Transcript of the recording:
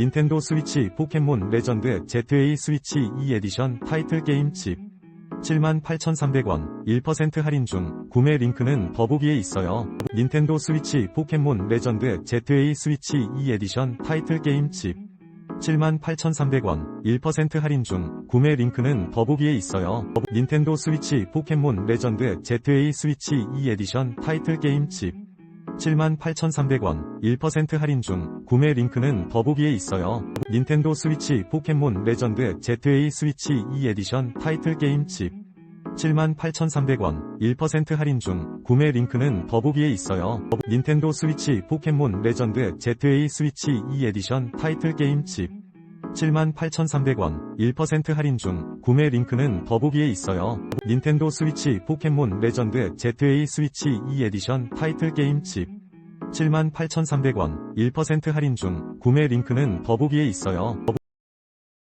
닌텐도 스위치 포켓몬 레전드 ZA 스위치 2 에디션 타이틀 게임 칩 78,300원 1% 할인 중. 구매 링크는 더보기에 있어요. 닌텐도 스위치 포켓몬 레전드 ZA 스위치 2 에디션 타이틀 게임 칩 78,300원 1% 할인 중. 구매 링크는 더보기에 있어요. 닌텐도 스위치 포켓몬 레전드 ZA 스위치 2 에디션 타이틀 게임 칩 78,300원 1% 할인 중 구매 링크는 더보기에 있어요. 닌텐도 스위치 포켓몬 레전드 ZA 스위치 2 에디션 타이틀 게임 칩 78,300원 1% 할인 중 구매 링크는 더보기에 있어요. 닌텐도 스위치 포켓몬 레전드 ZA 스위치 2 에디션 타이틀 게임 칩 78,300원 1% 할인 중 구매 링크는 더보기에 있어요. 닌텐도 스위치 포켓몬 레전드 ZA 스위치 2 에디션 타이틀 게임 칩 78,300원 1% 할인 중 구매 링크는 더보기에 있어요.